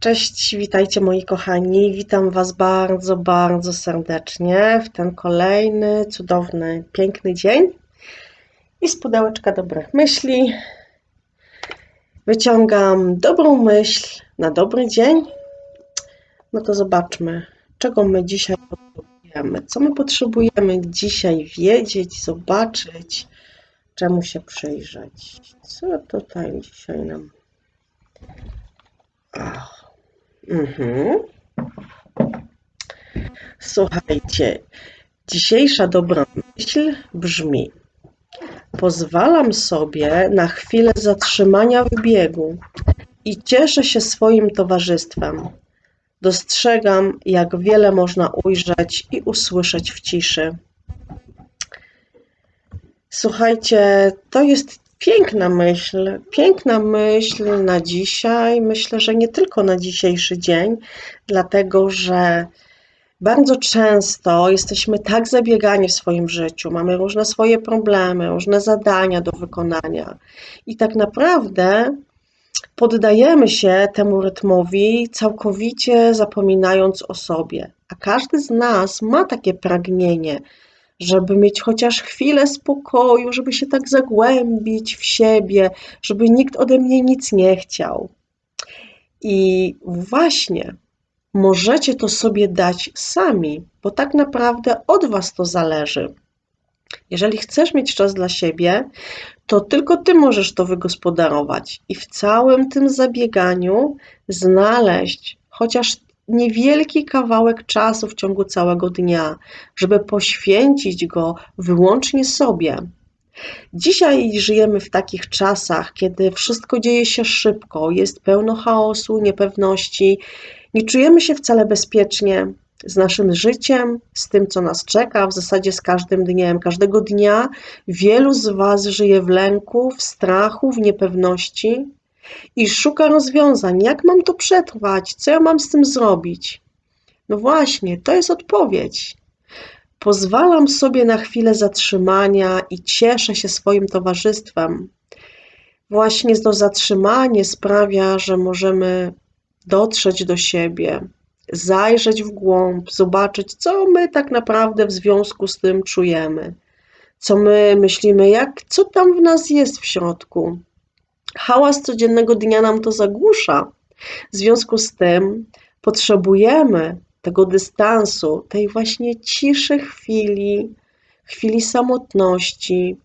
Cześć, witajcie moi kochani. Witam Was bardzo, bardzo serdecznie w ten kolejny, cudowny, piękny dzień. I z pudełeczka dobrych myśli wyciągam dobrą myśl na dobry dzień. No to zobaczmy, czego my dzisiaj potrzebujemy. Co my potrzebujemy dzisiaj wiedzieć, zobaczyć, czemu się przyjrzeć. Co tutaj dzisiaj nam. Ach. Mhm. Słuchajcie, dzisiejsza dobra myśl brzmi: Pozwalam sobie na chwilę zatrzymania w biegu i cieszę się swoim towarzystwem. Dostrzegam, jak wiele można ujrzeć i usłyszeć w ciszy. Słuchajcie, to jest piękna myśl, piękna myśl na dzisiaj. Myślę, że nie tylko na dzisiejszy dzień, dlatego że bardzo często jesteśmy tak zabiegani w swoim życiu, mamy różne swoje problemy, różne zadania do wykonania i tak naprawdę poddajemy się temu rytmowi, całkowicie zapominając o sobie. A każdy z nas ma takie pragnienie, żeby mieć chociaż chwilę spokoju, żeby się tak zagłębić w siebie, żeby nikt ode mnie nic nie chciał. I właśnie możecie to sobie dać sami, bo tak naprawdę od Was to zależy. Jeżeli chcesz mieć czas dla siebie, to tylko Ty możesz to wygospodarować i w całym tym zabieganiu znaleźć chociaż niewielki kawałek czasu w ciągu całego dnia, żeby poświęcić go wyłącznie sobie. Dzisiaj żyjemy w takich czasach, kiedy wszystko dzieje się szybko, jest pełno chaosu, niepewności, nie czujemy się wcale bezpiecznie z naszym życiem, z tym, co nas czeka, w zasadzie z każdym dniem. Każdego dnia wielu z Was żyje w lęku, w strachu, w niepewności i szuka rozwiązań. Jak mam to przetrwać? Co ja mam z tym zrobić? No właśnie, to jest odpowiedź. Pozwalam sobie na chwilę zatrzymania i cieszę się swoim towarzystwem. Właśnie to zatrzymanie sprawia, że możemy dotrzeć do siebie, zajrzeć w głąb, zobaczyć, co my tak naprawdę w związku z tym czujemy, co my myślimy, jak, co tam w nas jest w środku. Hałas codziennego dnia nam to zagłusza. W związku z tym potrzebujemy tego dystansu, tej właśnie ciszy chwili, chwili samotności,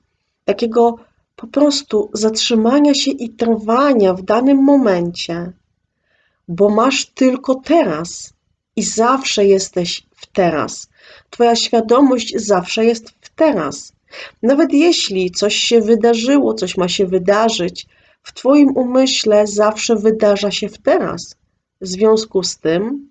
takiego po prostu zatrzymania się i trwania w danym momencie, bo masz tylko teraz i zawsze jesteś w teraz. Twoja świadomość zawsze jest w teraz. Nawet jeśli coś się wydarzyło, coś ma się wydarzyć, w Twoim umyśle zawsze wydarza się w teraz. W związku z tym,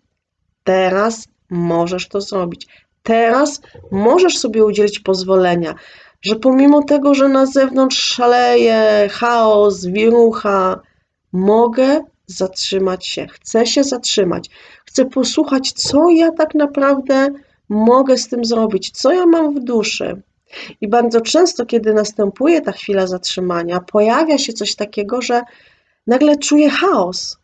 teraz możesz to zrobić. Teraz możesz sobie udzielić pozwolenia, że pomimo tego, że na zewnątrz szaleje chaos, wirucha, mogę zatrzymać się, chcę się zatrzymać, chcę posłuchać, co ja tak naprawdę mogę z tym zrobić, co ja mam w duszy. I bardzo często, kiedy następuje ta chwila zatrzymania, pojawia się coś takiego, że nagle czuję chaos.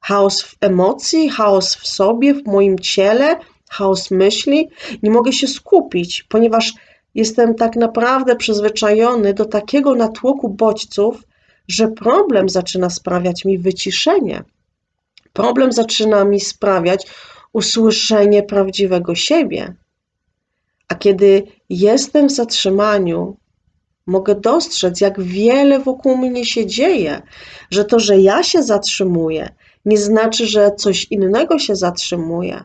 Chaos w emocji, chaos w sobie, w moim ciele, chaos myśli. Nie mogę się skupić, ponieważ jestem tak naprawdę przyzwyczajony do takiego natłoku bodźców, że problem zaczyna sprawiać mi wyciszenie. Problem zaczyna mi sprawiać usłyszenie prawdziwego siebie. A kiedy jestem w zatrzymaniu, mogę dostrzec, jak wiele wokół mnie się dzieje, że to, że ja się zatrzymuję, nie znaczy, że coś innego się zatrzymuje,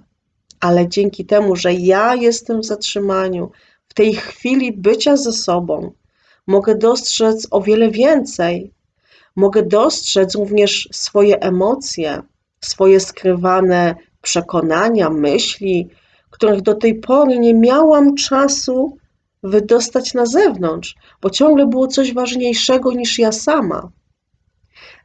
ale dzięki temu, że ja jestem w zatrzymaniu, w tej chwili bycia ze sobą, mogę dostrzec o wiele więcej. Mogę dostrzec również swoje emocje, swoje skrywane przekonania, myśli, których do tej pory nie miałam czasu wydostać na zewnątrz, bo ciągle było coś ważniejszego niż ja sama.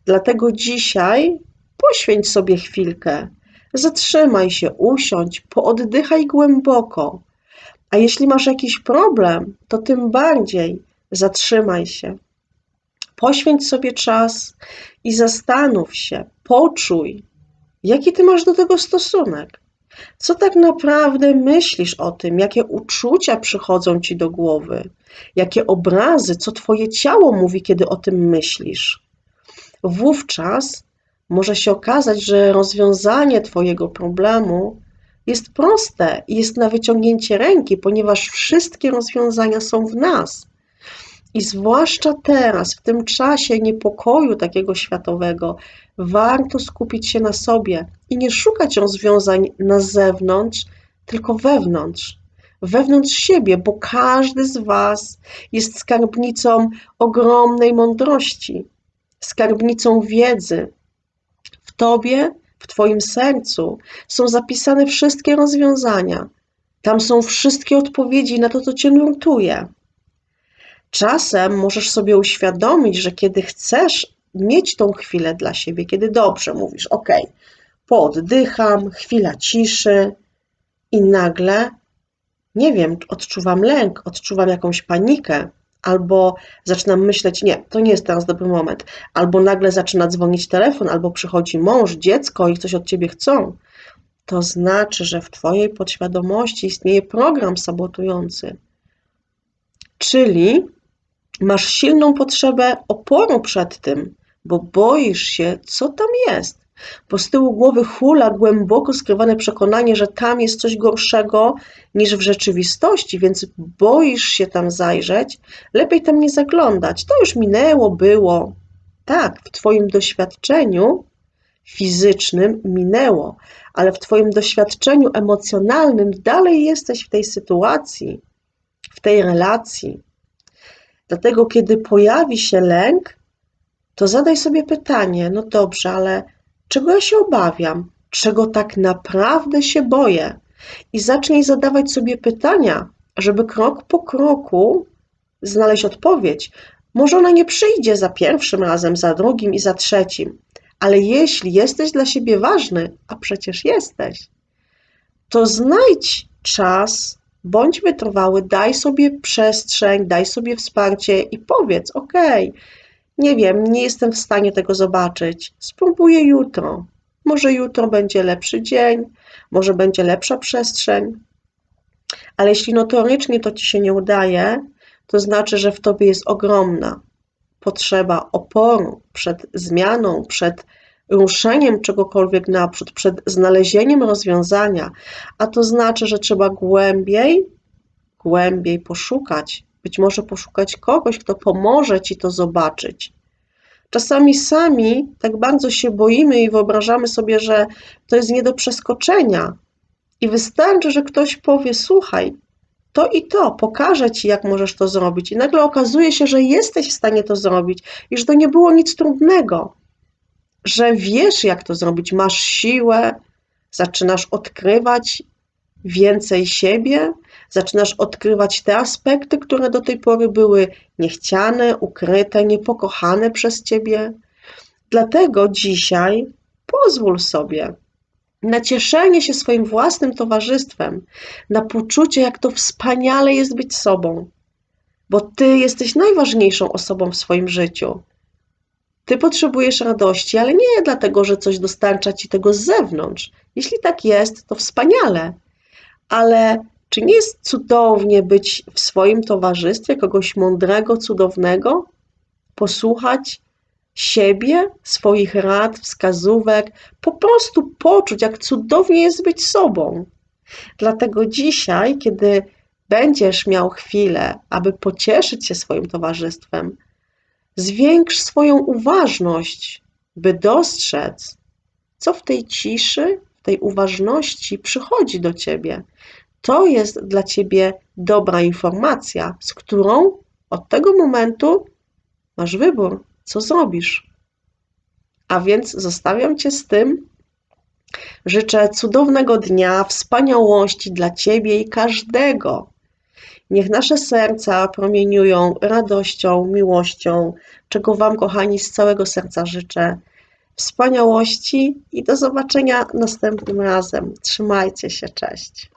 Dlatego dzisiaj poświęć sobie chwilkę, zatrzymaj się, usiądź, pooddychaj głęboko. A jeśli masz jakiś problem, to tym bardziej zatrzymaj się. Poświęć sobie czas i zastanów się, poczuj, Jaki ty masz do tego stosunek? Co tak naprawdę myślisz o tym? Jakie uczucia przychodzą ci do głowy? Jakie obrazy, co twoje ciało mówi, kiedy o tym myślisz? Wówczas może się okazać, że rozwiązanie twojego problemu jest proste i jest na wyciągnięcie ręki, ponieważ wszystkie rozwiązania są w nas. I zwłaszcza teraz, w tym czasie niepokoju takiego światowego, warto skupić się na sobie i nie szukać rozwiązań na zewnątrz, tylko wewnątrz. Wewnątrz siebie, bo każdy z Was jest skarbnicą ogromnej mądrości, skarbnicą wiedzy. W Tobie, w Twoim sercu są zapisane wszystkie rozwiązania. Tam są wszystkie odpowiedzi na to, co Cię nurtuje. Czasem możesz sobie uświadomić, że kiedy chcesz mieć tą chwilę dla siebie, kiedy dobrze mówisz, ok, pooddycham, chwila ciszy i nagle, nie wiem, odczuwam lęk, odczuwam jakąś panikę, albo zaczynam myśleć, nie, to nie jest teraz dobry moment, albo nagle zaczyna dzwonić telefon, albo przychodzi mąż, dziecko i coś od ciebie chcą, to znaczy, że w twojej podświadomości istnieje program sabotujący. Czyli masz silną potrzebę oporu przed tym, bo boisz się, co tam jest. Bo z tyłu głowy hula głęboko skrywane przekonanie, że tam jest coś gorszego niż w rzeczywistości, więc boisz się tam zajrzeć, lepiej tam nie zaglądać. To już minęło, było. Tak, w Twoim doświadczeniu fizycznym minęło, ale w Twoim doświadczeniu emocjonalnym dalej jesteś w tej sytuacji, w tej relacji. Dlatego, kiedy pojawi się lęk, to zadaj sobie pytanie: no dobrze, ale czego ja się obawiam? Czego tak naprawdę się boję? I zacznij zadawać sobie pytania, żeby krok po kroku znaleźć odpowiedź. Może ona nie przyjdzie za pierwszym razem, za drugim i za trzecim, ale jeśli jesteś dla siebie ważny, a przecież jesteś, to znajdź czas, bądź wytrwały, daj sobie przestrzeń, daj sobie wsparcie i powiedz: OK, nie wiem, nie jestem w stanie tego zobaczyć. Spróbuję jutro. Może jutro będzie lepszy dzień, może będzie lepsza przestrzeń. Ale jeśli notorycznie to ci się nie udaje, to znaczy, że w tobie jest ogromna potrzeba oporu przed zmianą, przed ruszeniem czegokolwiek naprzód, przed znalezieniem rozwiązania, a to znaczy, że trzeba głębiej, głębiej poszukać, być może poszukać kogoś, kto pomoże ci to zobaczyć. Czasami sami tak bardzo się boimy i wyobrażamy sobie, że to jest nie do przeskoczenia. I wystarczy, że ktoś powie: Słuchaj, to i to, pokażę ci, jak możesz to zrobić. I nagle okazuje się, że jesteś w stanie to zrobić i że to nie było nic trudnego, że wiesz, jak to zrobić, masz siłę, zaczynasz odkrywać więcej siebie, zaczynasz odkrywać te aspekty, które do tej pory były niechciane, ukryte, niepokochane przez ciebie. Dlatego dzisiaj pozwól sobie na cieszenie się swoim własnym towarzystwem, na poczucie, jak to wspaniale jest być sobą, bo ty jesteś najważniejszą osobą w swoim życiu. Ty potrzebujesz radości, ale nie dlatego, że coś dostarcza ci tego z zewnątrz. Jeśli tak jest, to wspaniale, ale czy nie jest cudownie być w swoim towarzystwie kogoś mądrego, cudownego? Posłuchać siebie, swoich rad, wskazówek, po prostu poczuć, jak cudownie jest być sobą. Dlatego dzisiaj, kiedy będziesz miał chwilę, aby pocieszyć się swoim towarzystwem, zwiększ swoją uważność, by dostrzec, co w tej ciszy, w tej uważności przychodzi do ciebie. To jest dla ciebie dobra informacja, z którą od tego momentu masz wybór co zrobisz. A więc zostawiam Cię z tym. Życzę cudownego dnia, wspaniałości dla Ciebie i każdego. Niech nasze serca promieniują radością, miłością, czego Wam, kochani, z całego serca życzę. Wspaniałości i do zobaczenia następnym razem. Trzymajcie się, cześć.